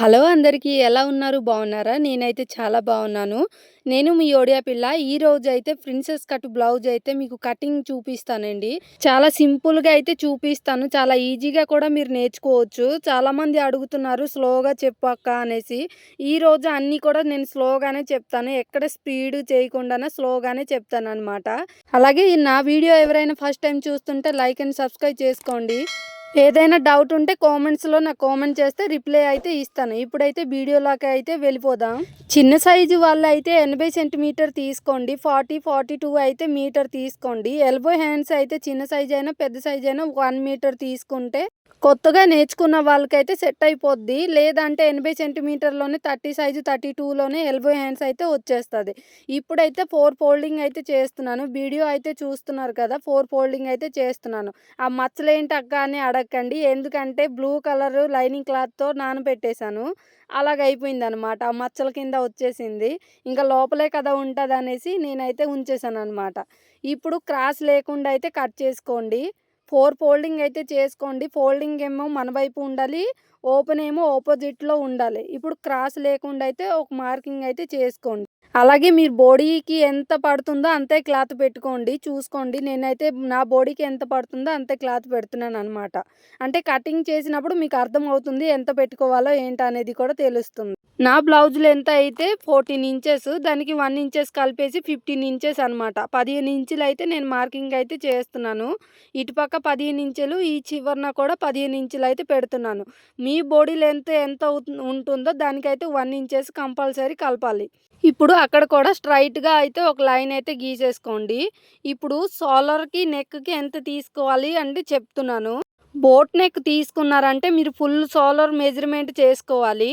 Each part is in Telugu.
హలో అందరికీ ఎలా ఉన్నారు? బాగున్నారా? నేనైతే చాలా బాగున్నాను. నేను మీ ఓడియా పిల్ల. ఈ రోజు అయితే ప్రిన్సెస్ కట్ బ్లౌజ్ అయితే మీకు కటింగ్ చూపిస్తానండి. చాలా సింపుల్గా అయితే చూపిస్తాను. చాలా ఈజీగా కూడా మీరు నేర్చుకోవచ్చు. చాలామంది అడుగుతున్నారు స్లోగా చెప్పక్క అనేసి. ఈ రోజు అన్నీ కూడా నేను స్లోగానే చెప్తాను. ఎక్కడ స్పీడ్ చేయకుండానే స్లోగానే చెప్తాను అనమాట అలాగే నా వీడియో ఎవరైనా ఫస్ట్ టైం చూస్తుంటే లైక్ అండ్ సబ్స్క్రైబ్ చేసుకోండి. ఏదైనా డౌట్ ఉంటే కామెంట్స్లో నాకు కామెంట్ చేస్తే రిప్లై అయితే ఇస్తాను. ఇప్పుడైతే వీడియోలోకి అయితే వెళ్ళిపోదాం. చిన్న సైజు వాళ్ళు అయితే ఎనభై సెంటీమీటర్ తీసుకోండి. ఫార్టీ ఫార్టీ టూ అయితే మీటర్ తీసుకోండి. ఎల్బో హ్యాండ్స్ అయితే చిన్న సైజ్ అయినా పెద్ద సైజ్ అయినా వన్ మీటర్ తీసుకుంటే కొత్తగా నేర్చుకున్న వాళ్ళకైతే సెట్ అయిపోద్ది. లేదంటే ఎనభై సెంటీమీటర్లోనే థర్టీ సైజు థర్టీ టూలోనే ఎల్బో హ్యాండ్స్ అయితే వచ్చేస్తుంది. ఇప్పుడైతే ఫోర్ ఫోల్డింగ్ అయితే చేస్తున్నాను. వీడియో అయితే చూస్తున్నారు కదా ఫోర్ ఫోల్డింగ్ అయితే చేస్తున్నాను. ఆ మచ్చలు ఏంటి అక్క అని అడగండి ఎందుకంటే బ్లూ కలర్ లైనింగ్ క్లాత్తో నానబెట్టేశాను. అలాగైపోయింది అనమాట ఆ మచ్చల కింద వచ్చేసింది. ఇంకా లోపలే కదా ఉంటుంది అనేసి నేనైతే ఉంచేసాను అనమాట ఇప్పుడు క్రాస్ లేకుండా అయితే కట్ చేసుకోండి. ఫోర్ ఫోల్డింగ్ అయితే చేసుకోండి. ఫోల్డింగ్ ఏమో మన వైపు ఉండాలి ఓపెన్ ఏమో ఆపోజిట్లో ఉండాలి. ఇప్పుడు క్రాస్ లేకుండా అయితే ఒక మార్కింగ్ అయితే చేసుకోండి. అలాగే మీరు బాడీకి ఎంత పడుతుందో అంతే క్లాత్ పెట్టుకోండి చూసుకోండి. నేనైతే నా బాడీకి ఎంత పడుతుందో అంతే క్లాత్ పెడుతున్నాను అనమాట అంటే కటింగ్ చేసినప్పుడు మీకు అర్థం అవుతుంది ఎంత పెట్టుకోవాలో ఏంటి అనేది కూడా తెలుస్తుంది. నా బ్లౌజులు ఎంత అయితే ఫోర్టీన్ ఇంచెస్ దానికి వన్ ఇంచెస్ కలిపేసి ఫిఫ్టీన్ ఇంచెస్ అనమాట పదిహేను ఇంచులు అయితే నేను మార్కింగ్ అయితే చేస్తున్నాను. ఇటుపక్క పదిహేను ఇంచులు ఈ చివరన కూడా పదిహేను ఇంచులు అయితే పెడుతున్నాను. మీ బాడీ లెంత్ ఎంత ఉంటుందో దానికైతే వన్ ఇంచెస్ కంపల్సరీ కలపాలి. ఇప్పుడు అక్కడ కూడా స్ట్రైట్గా అయితే ఒక లైన్ అయితే గీసేసుకోండి. ఇప్పుడు సోలర్కి నెక్కి ఎంత తీసుకోవాలి అంటే చెప్తున్నాను. బోట్ నెక్ తీసుకున్నారంటే మీరు ఫుల్ సోలర్ మెజర్మెంట్ చేసుకోవాలి.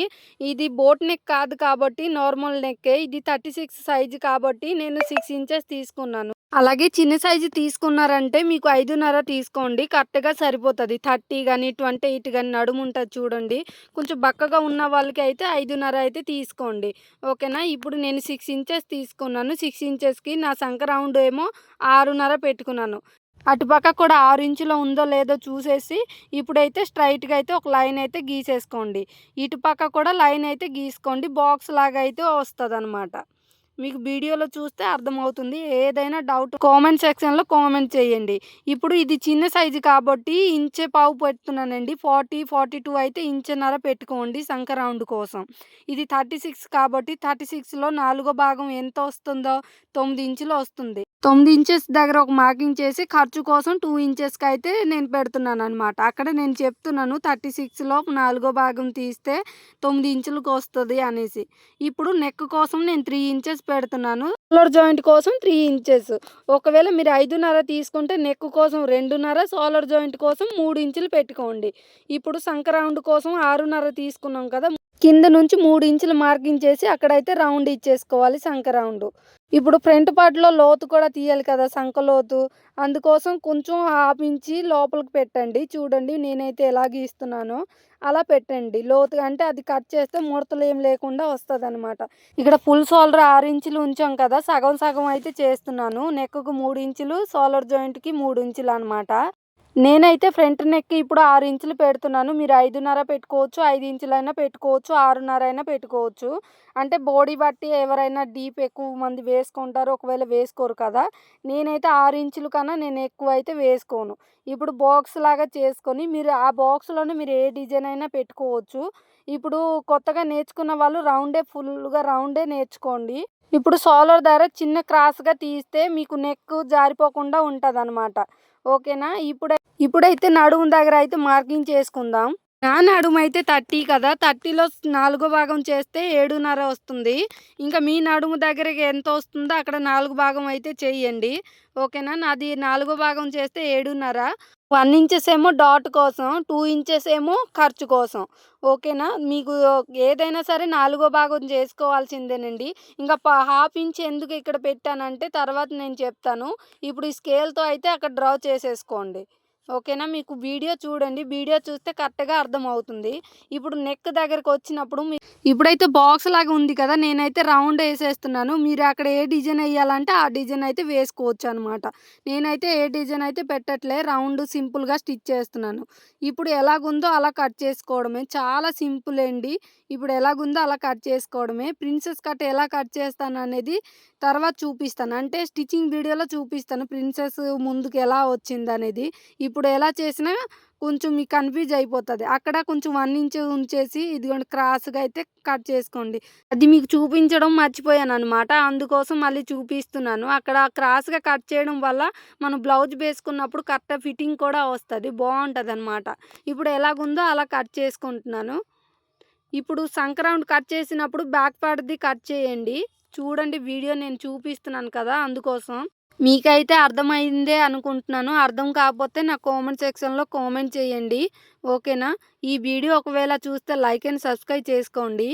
ఇది బోట్ నెక్ కాదు కాబట్టి నార్మల్ నెక్కే. ఇది థర్టీ సిక్స్ సైజు కాబట్టి నేను సిక్స్ ఇంచెస్ తీసుకున్నాను. అలాగే చిన్న సైజు తీసుకున్నారంటే మీకు ఐదున్నర తీసుకోండి. కరెక్ట్గా సరిపోతుంది. థర్టీ కానీ ట్వంటీ ఎయిట్ కానీ నడుము ఉంటుంది చూడండి. కొంచెం బక్కగా ఉన్న వాళ్ళకి అయితే ఐదున్నర అయితే తీసుకోండి. ఓకేనా? ఇప్పుడు నేను సిక్స్ ఇంచెస్ తీసుకున్నాను. సిక్స్ ఇంచెస్కి నా సంక రౌండ్ ఏమో ఆరున్నర పెట్టుకున్నాను. అటుపక్క కూడా ఆరు ఇంచులో ఉందో లేదో చూసేసి ఇప్పుడైతే స్ట్రైట్గా అయితే ఒక లైన్ అయితే గీసేసుకోండి. ఇటుపక్క కూడా లైన్ అయితే గీసుకోండి. బాక్స్ లాగా అయితే వస్తుంది మీకు వీడియోలో చూస్తే అర్థమవుతుంది. ఏదైనా డౌట్ కామెంట్ సెక్షన్లో కామెంట్ చేయండి. ఇప్పుడు ఇది చిన్న సైజు కాబట్టి ఇంచే పావు పెడుతున్నానండి. ఫార్టీ ఫార్టీ టూ అయితే ఇంచెన్నర పెట్టుకోండి సంక రౌండ్ కోసం. ఇది థర్టీ సిక్స్ కాబట్టి థర్టీ సిక్స్లో నాలుగో భాగం ఎంత వస్తుందో తొమ్మిది ఇంచులు వస్తుంది. తొమ్మిది ఇంచెస్ దగ్గర ఒక మార్కింగ్ చేసి ఖర్చు కోసం టూ ఇంచెస్కి అయితే నేను పెడుతున్నాను అనమాట అక్కడ నేను చెప్తున్నాను థర్టీ సిక్స్లో నాలుగో భాగం తీస్తే తొమ్మిది ఇంచులకు వస్తుంది అనేసి. ఇప్పుడు నెక్ కోసం నేను త్రీ ఇంచెస్ పెడుతున్నాను. సోలర్ జాయింట్ కోసం త్రీ ఇంచెస్. ఒకవేళ మీరు ఐదున్నర తీసుకుంటే నెక్ కోసం రెండున్నర సోలర్ జాయింట్ కోసం మూడు ఇంచులు పెట్టుకోండి. ఇప్పుడు సంక కోసం ఆరున్నర తీసుకున్నాం కదా కింద నుంచి మూడు ఇంచులు మార్కింగ్ చేసి అక్కడైతే రౌండ్ ఇచ్చేసుకోవాలి సంఖ రౌండ్ ఇప్పుడు ఫ్రంట్ పార్ట్లో లోతు కూడా తీయాలి కదా సంక లోతు. అందుకోసం కొంచెం హాఫ్ ఇంచి లోపలికి పెట్టండి. చూడండి నేనైతే ఎలా గీస్తున్నానో అలా పెట్టండి. లోతుగా అంటే అది కట్ చేస్తే ముడతలు ఏం లేకుండా వస్తుంది అనమాట ఇక్కడ ఫుల్ సోలర్ ఆరు ఇంచులు ఉంచాం కదా సగం సగం అయితే చేస్తున్నాను. నెక్కకు మూడు ఇంచులు సోలర్ జాయింట్కి మూడు ఇంచులు అనమాట నేనైతే ఫ్రంట్ నెక్ ఇప్పుడు ఆరు ఇంచులు పెడుతున్నాను. మీరు ఐదున్నర పెట్టుకోవచ్చు ఐదు ఇంచులైనా పెట్టుకోవచ్చు ఆరున్నర అయినా పెట్టుకోవచ్చు. అంటే బాడీ బట్టి ఎవరైనా డీప్ ఎక్కువ మంది వేసుకుంటారు ఒకవేళ వేసుకోరు కదా. నేనైతే ఆరు ఇంచుల కన్నా నేను ఎక్కువ అయితే వేసుకోను. ఇప్పుడు బాక్స్ లాగా చేసుకొని మీరు ఆ బాక్స్లోనే మీరు ఏ డిజైన్ అయినా పెట్టుకోవచ్చు. ఇప్పుడు కొత్తగా నేర్చుకున్న వాళ్ళు రౌండే ఫుల్గా రౌండే నేర్చుకోండి. ఇప్పుడు సోలర్ ధర చిన్న క్రాస్గా తీస్తే మీకు నెక్ జారిపోకుండా ఉంటుంది అన్నమాట ఓకేనా? ఇప్పుడు ఇప్పుడైతే నడుము దగ్గర అయితే మార్కింగ్ చేసుకుందాం. నా నడుము అయితే థర్టీ కదా? థర్టీలో నాలుగో భాగం చేస్తే ఏడున్నర వస్తుంది. ఇంకా మీ నడుము దగ్గరకి ఎంత వస్తుందో అక్కడ నాలుగు భాగం అయితే చేయండి. ఓకేనా? నాది నాలుగో భాగం చేస్తే ఏడున్నర. వన్ ఇంచెస్ ఏమో డాట్ కోసం టూ ఇంచెస్ ఏమో ఖర్చు కోసం. ఓకేనా? మీకు ఏదైనా సరే నాలుగో భాగం చేసుకోవాల్సిందేనండి. ఇంకా హాఫ్ ఇంచ్ ఎందుకు ఇక్కడ పెట్టానంటే తర్వాత నేను చెప్తాను. ఇప్పుడు ఈ స్కేల్తో అయితే అక్కడ డ్రా చేసేసుకోండి. ఓకేనా? మీకు వీడియో చూడండి. వీడియో చూస్తే కరెక్ట్గా అర్థమవుతుంది. ఇప్పుడు నెక్ దగ్గరకు వచ్చినప్పుడు మీ ఇప్పుడైతే బాక్స్ లాగా ఉంది కదా నేనైతే రౌండ్ వేసేస్తున్నాను. మీరు అక్కడ ఏ డిజైన్ వేయాలంటే ఆ డిజైన్ అయితే వేసుకోవచ్చు అనమాట నేనైతే ఏ డిజైన్ అయితే పెట్టట్లే రౌండ్ సింపుల్గా స్టిచ్ చేస్తున్నాను. ఇప్పుడు ఎలాగుందో అలా కట్ చేసుకోవడమే. చాలా సింపుల్ అండి. ఇప్పుడు ఎలాగుందో అలా కట్ చేసుకోవడమే. ప్రిన్సెస్ కట్ ఎలా కట్ చేస్తాను అనేది తర్వాత చూపిస్తాను. అంటే స్టిచ్చింగ్ వీడియోలో చూపిస్తాను ప్రిన్సెస్ ముందుకు ఎలా వచ్చింది అనేది ఇప్పుడు ఎలా చేసినా కొంచెం మీకు కన్ఫ్యూజ్ అయిపోతుంది. అక్కడ కొంచెం వన్ ఇంచ్ ఉంచేసి ఇదిగోండి క్రాస్గా అయితే కట్ చేసుకోండి. అది మీకు చూపించడం మర్చిపోయాను అనమాట అందుకోసం మళ్ళీ చూపిస్తున్నాను. అక్కడ క్రాస్గా కట్ చేయడం వల్ల మనం బ్లౌజ్ వేసుకున్నప్పుడు కరెక్ట్ ఫిట్టింగ్ కూడా వస్తుంది. బాగుంటుంది అనమాట ఇప్పుడు ఎలాగుందో అలా కట్ చేసుకుంటున్నాను. ఇప్పుడు సంక్రౌండ్ కట్ చేసినప్పుడు బ్యాక్ పార్ట్ది కట్ చేయండి. చూడండి వీడియో నేను చూపిస్తున్నాను కదా అందుకోసం. మీకైతే అర్థమైందే అనుకుంటున్నాను. అర్థం కాకపోతే నా కామెంట్ సెక్షన్లో కామెంట్ చేయండి. ఓకేనా? ఈ వీడియో ఒకవేళ చూస్తే లైక్ అండ్ సబ్స్క్రైబ్ చేసుకోండి.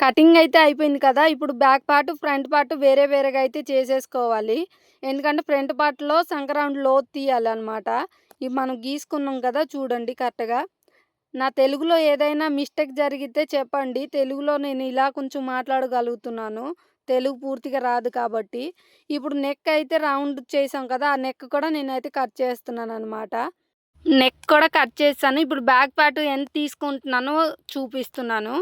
కటింగ్ అయితే అయిపోయింది కదా? ఇప్పుడు బ్యాక్ పార్ట్ ఫ్రంట్ పార్ట్ వేరే వేరేగా అయితే చేసేసుకోవాలి. ఎందుకంటే ఫ్రంట్ పార్ట్లో సంక్రాంతి లోతు తీయాలి అనమాట ఇవి మనం గీసుకున్నాం కదా? చూడండి కరెక్ట్గా. నా తెలుగులో ఏదైనా మిస్టేక్ జరిగితే చెప్పండి. తెలుగులో నేను ఇలా కొంచెం మాట్లాడగలుగుతున్నాను. తెలుగు పూర్తిగా రాదు కాబట్టి ఇప్పుడు నెక్ అయితే రౌండ్ చేసాం కదా ఆ నెక్ కూడా నేనైతే కట్ చేస్తున్నాను అనమాట నెక్ కూడా కట్ చేస్తాను. ఇప్పుడు బ్యాక్ పార్ట్ ఎంత తీసుకుంటున్నానో చూపిస్తున్నాను.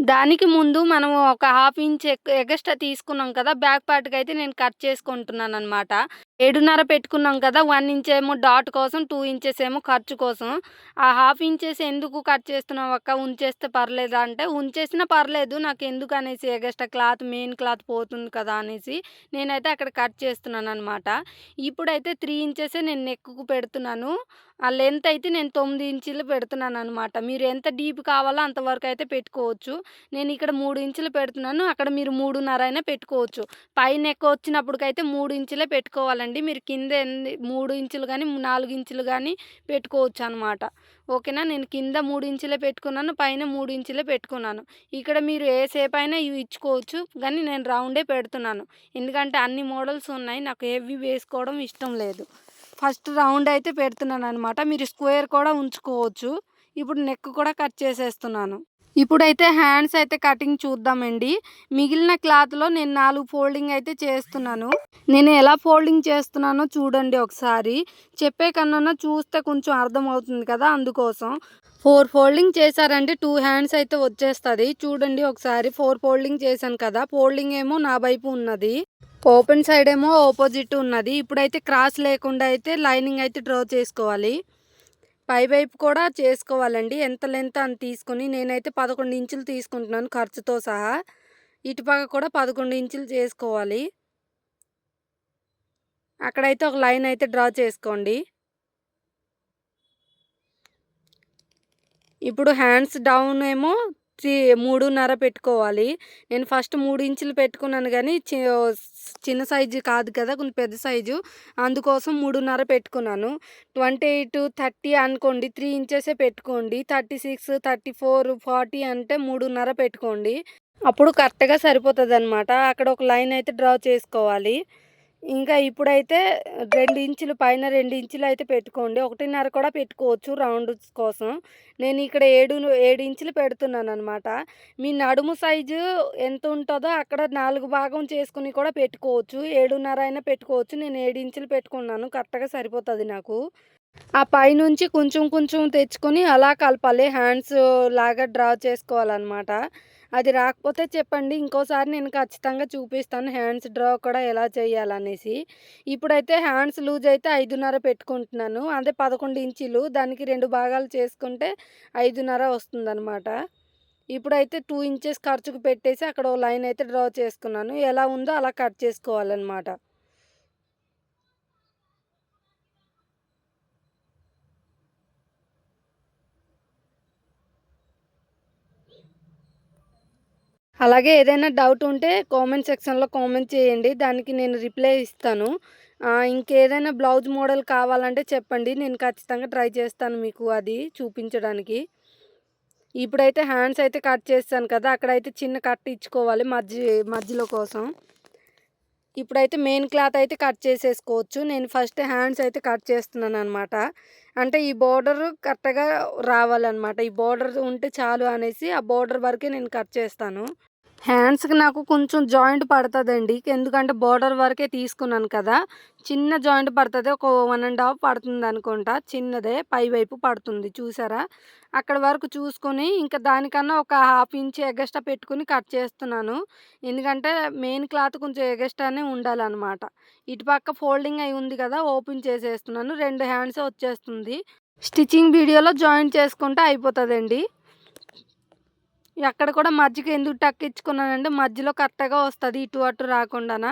దానికి ముందు మనం ఒక హాఫ్ ఇంచ్ ఎగస్ట్రా తీసుకున్నాం కదా బ్యాక్ పార్ట్కి అయితే నేను కట్ చేసుకుంటున్నాను అనమాట ఏడున్నర పెట్టుకున్నాం కదా వన్ ఇంచ్ ఏమో డాట్ కోసం టూ ఇంచెస్ ఏమో ఖర్చు కోసం. ఆ హాఫ్ ఇంచెస్ ఎందుకు కట్ చేస్తున్నావు అక్క? ఉంచేస్తే పర్లేదా అంటే ఉంచేసినా పర్లేదు నాకు ఎందుకు అనేసి ఎగస్ట్రా క్లాత్ మెయిన్ క్లాత్ పోతుంది కదా అనేసి నేనైతే అక్కడ కట్ చేస్తున్నాను అనమాట ఇప్పుడైతే త్రీ ఇంచెసే నేను నెక్కు పెడుతున్నాను. ఆ లెంత్ అయితే నేను తొమ్మిది ఇంచులు పెడుతున్నాను అనమాట మీరు ఎంత డీప్ కావాలో అంతవరకు అయితే పెట్టుకోవచ్చు. నేను ఇక్కడ మూడు ఇంచులు పెడుతున్నాను. అక్కడ మీరు మూడున్నర అయినా పెట్టుకోవచ్చు. పై నెక్ వచ్చినప్పటికైతే మూడు ఇంచులే పెట్టుకోవాలండి. మీరు కింద ఎన్ని మూడు ఇంచులు కానీ నాలుగు ఇంచులు కానీ పెట్టుకోవచ్చు అనమాట ఓకేనా? నేను కింద మూడు ఇంచులే పెట్టుకున్నాను. పైన మూడు ఇంచులే పెట్టుకున్నాను. ఇక్కడ మీరు ఏ సేప్ అయినా ఇవి ఇచ్చుకోవచ్చు. కానీ నేను రౌండే పెడుతున్నాను. ఎందుకంటే అన్ని మోడల్స్ ఉన్నాయి. నాకు ఏవి వేసుకోవడం ఇష్టం లేదు. ఫస్ట్ రౌండ్ అయితే పెడుతున్నాను అనమాట మీరు స్క్వేర్ కూడా ఉంచుకోవచ్చు. ఇప్పుడు నెక్ కూడా కట్ చేసేస్తున్నాను. ఇప్పుడైతే హ్యాండ్స్ అయితే కటింగ్ చూద్దామండి. మిగిలిన క్లాత్లో నేను నాలుగు ఫోల్డింగ్ అయితే చేస్తున్నాను. నేను ఎలా ఫోల్డింగ్ చేస్తున్నానో చూడండి ఒకసారి. చెప్పే కన్నా చూస్తే కొంచెం అర్థమవుతుంది కదా అందుకోసం. ఫోర్ ఫోల్డింగ్ చేశారంటే టూ హ్యాండ్స్ అయితే వచ్చేస్తుంది. చూడండి ఒకసారి ఫోర్ ఫోల్డింగ్ చేశాను కదా. ఫోల్డింగ్ ఏమో నా వైపు ఉన్నది. ఓపెన్ సైడ్ ఏమో ఆపోజిట్ ఉన్నది. ఇప్పుడైతే క్రాస్ లేకుండా అయితే లైనింగ్ అయితే డ్రా చేసుకోవాలి. పై వైపు కూడా చేసుకోవాలండి. ఎంత లెంత్ అని తీసుకొని నేనైతే పదకొండు ఇంచులు తీసుకుంటున్నాను ఖర్చుతో సహా. ఇటుపక్క కూడా పదకొండు ఇంచులు చేసుకోవాలి. అక్కడైతే ఒక లైన్ అయితే డ్రా చేసుకోండి. ఇప్పుడు హ్యాండ్స్ డౌన్ ఏమో త్రీ మూడున్నర పెట్టుకోవాలి. నేను ఫస్ట్ మూడు ఇంచులు పెట్టుకున్నాను కానీ చిన్న సైజు కాదు కదా కొంచెం పెద్ద సైజు. అందుకోసం మూడున్నర పెట్టుకున్నాను. ట్వంటీ ఎయిట్ థర్టీ అనుకోండి త్రీ ఇంచెసే పెట్టుకోండి. Thirty six thirty four forty అంటే మూడున్నర పెట్టుకోండి. అప్పుడు కరెక్ట్గా సరిపోతుంది అనమాట అక్కడ ఒక లైన్ అయితే డ్రా చేసుకోవాలి. ఇంకా ఇప్పుడైతే రెండు ఇంచులు పైన రెండు ఇంచులు అయితే పెట్టుకోండి. ఒకటిన్నర కూడా పెట్టుకోవచ్చు రౌండ్ కోసం. నేను ఇక్కడ ఏడు ఏడు ఇంచులు పెడుతున్నాను అనమాట మీ నడుము సైజు ఎంత ఉంటుందో అక్కడ నాలుగు భాగం చేసుకుని కూడా పెట్టుకోవచ్చు. ఏడున్నర అయినా పెట్టుకోవచ్చు. నేను ఏడు ఇంచులు పెట్టుకున్నాను. కరెక్ట్గా సరిపోతుంది నాకు. ఆ పైనుంచి కొంచెం కొంచెం తెచ్చుకొని అలా కలపాలి. హ్యాండ్స్ లాగా డ్రా చేసుకోవాలన్నమాట. అది రాకపోతే చెప్పండి ఇంకోసారి నేను ఖచ్చితంగా చూపిస్తాను హ్యాండ్స్ డ్రా కూడా ఎలా చేయాలనేసి. ఇప్పుడైతే హ్యాండ్స్ లూజ్ అయితే ఐదున్నర పెట్టుకుంటున్నాను. అదే పదకొండు ఇంచులు దానికి రెండు భాగాలు చేసుకుంటే ఐదున్నర వస్తుందన్నమాట. ఇప్పుడైతే టూ ఇంచెస్ ఖర్చుకు పెట్టేసి అక్కడ ఓ లైన్ అయితే డ్రా చేసుకున్నాను. ఎలా ఉందో అలా కట్ చేసుకోవాలన్నమాట. అలాగే ఏదైనా డౌట్ ఉంటే కామెంట్ సెక్షన్లో కామెంట్ చేయండి. దానికి నేను రిప్లై ఇస్తాను. ఇంకేదైనా బ్లౌజ్ మోడల్ కావాలంటే చెప్పండి. నేను ఖచ్చితంగా ట్రై చేస్తాను మీకు అది చూపించడానికి. ఇప్పుడైతే హ్యాండ్స్ అయితే కట్ చేస్తాను కదా అక్కడైతే చిన్న కట్ ఇచ్చుకోవాలి మధ్య మధ్యలో కోసం. ఇప్పుడైతే మెయిన్ క్లాత్ అయితే కట్ చేసేసుకోవచ్చు. నేను ఫస్ట్ హ్యాండ్స్ అయితే కట్ చేస్తున్నాను అనమాట అంటే ఈ బోర్డర్ కరెక్ట్‌గా రావాలనమాట. ఈ బోర్డర్ ఉంటే చాలు అనేసి ఆ బోర్డర్ వరకే నేను కట్ చేస్తాను. హ్యాండ్స్‌కి నాకు కొంచెం జాయింట్ పడుతుందండి ఎందుకంటే బోర్డర్ వరకే తీసుకున్నాను కదా! చిన్న జాయింట్ పడుతుంది ఒక వన్ అండ్ హాఫ్ పడుతుంది అనుకుంటా చిన్నదే పై వైపు పడుతుంది చూసారా? అక్కడ వరకు చూసుకొని ఇంకా దానికన్నా ఒక హాఫ్ ఇంచ్ ఎగస్ట్రా పెట్టుకొని కట్ చేస్తున్నాను. ఎందుకంటే మెయిన్ క్లాత్ కొంచెం ఎగస్ట్రానే ఉండాలన్నమాట ఇటుపక్క ఫోల్డింగ్ అయి ఉంది కదా! ఓపెన్ చేసేస్తున్నాను. రెండు హ్యాండ్స్ వచ్చేస్తుంది. స్టిచ్చింగ్ వీడియోలో జాయింట్ చేసుకుంటే అయిపోతుందండి ఎక్కడ కూడా మధ్యకి ఎందుకు టక్ ఇచ్చుకున్నానంటే మధ్యలో కరెక్ట్‌గా వస్తుంది ఇటు అటు రాకుండానా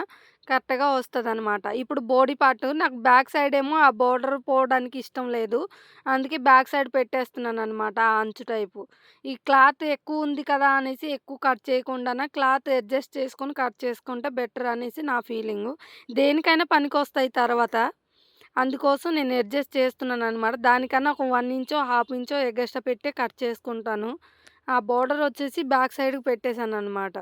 కరెక్ట్‌గా వస్తుంది అనమాట ఇప్పుడు బోడీ పార్ట్ నాకు బ్యాక్ సైడ్ ఏమో ఆ బోర్డర్ పోవడానికి ఇష్టం లేదు. అందుకే బ్యాక్ సైడ్ పెట్టేస్తున్నాననమాట. ఆ అంచు టైపు. ఈ క్లాత్ ఎక్కువ ఉంది కదా! అనేసి ఎక్కువ కట్ చేయకుండా క్లాత్ అడ్జస్ట్ చేసుకొని కట్ చేసుకుంటే బెటర్ అనేసి నా ఫీలింగు. దేనికైనా పనికొస్తాయి తర్వాత. అందుకోసం నేను అడ్జస్ట్ చేస్తున్నాననమాట. దానికన్నా ఒక వన్ ఇంచో, హాఫ్ ఇంచో ఎగస్ట్రా పెట్టే కట్ చేసుకుంటాను. ఆ బోర్డర్ వచ్చేసి బ్యాక్ సైడ్‌కి పెట్టేశాను అనమాట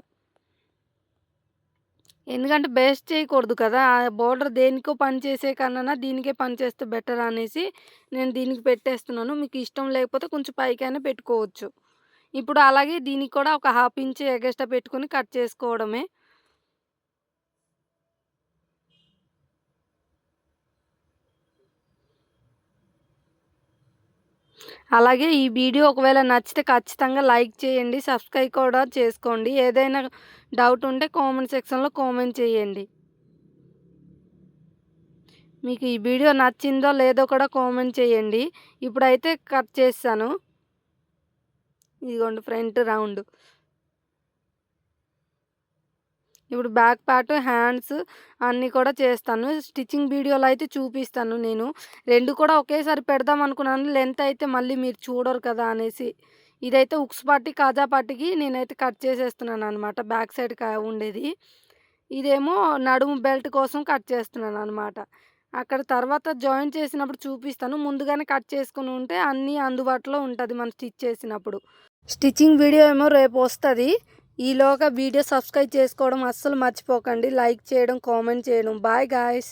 ఎందుకంటే బేస్ట్ చేయకూడదు కదా! ఆ బోర్డర్ దేనికో పని చేసే కన్నా దీనికే పని చేస్తే బెటర్ అనేసి నేను దీనికి పెట్టేస్తున్నాను. మీకు ఇష్టం లేకపోతే కొంచెం పైకైనా పెట్టుకోవచ్చు. ఇప్పుడు అలాగే దీనికి కూడా ఒక హాఫ్ ఇంచ్ ఎగస్ట్రా పెట్టుకొని కట్ చేసుకోవడమే. అలాగే ఈ వీడియో ఒకవేళ నచ్చితే ఖచ్చితంగా లైక్ చేయండి. సబ్స్క్రైబ్ కూడా చేసుకోండి. ఏదైనా డౌట్ ఉంటే కామెంట్ సెక్షన్‌లో కామెంట్ చేయండి. మీకు ఈ వీడియో నచ్చిందో లేదో కూడా కామెంట్ చేయండి. ఇప్పుడైతే కట్ చేస్తాను ఇదిగోండి ఫ్రంట్ రౌండ్. ఇప్పుడు బ్యాక్ పార్ట్, హ్యాండ్స్ అన్నీ కూడా చేస్తాను. స్టిచ్చింగ్ వీడియోలో అయితే చూపిస్తాను నేను. రెండు కూడా ఒకేసారి పెడదాం అనుకున్నాను. లెంత్ అయితే మళ్ళీ మీరు చూడరు కదా! అనేసి. ఇదైతే ఉక్స్ పట్టి, కాజా పట్టికి నేనైతే కట్ చేసేస్తున్నాను అనమాట బ్యాక్ సైడ్ ఉండేది. ఇదేమో నడుము బెల్ట్ కోసం కట్ చేస్తున్నాను అనమాట అక్కడ తర్వాత జాయిన్ చేసినప్పుడు చూపిస్తాను. ముందుగానే కట్ చేసుకుని ఉంటే అన్నీ అందుబాటులో ఉంటుంది మనం స్టిచ్ చేసినప్పుడు. స్టిచ్చింగ్ వీడియో ఏమో రేపు వస్తుంది ఈలోగా వీడియో సబ్స్క్రైబ్ చేసుకోవడం అస్సలు మర్చిపోకండి. లైక్ చేయడం, కామెంట్ చేయడం. Bye guys.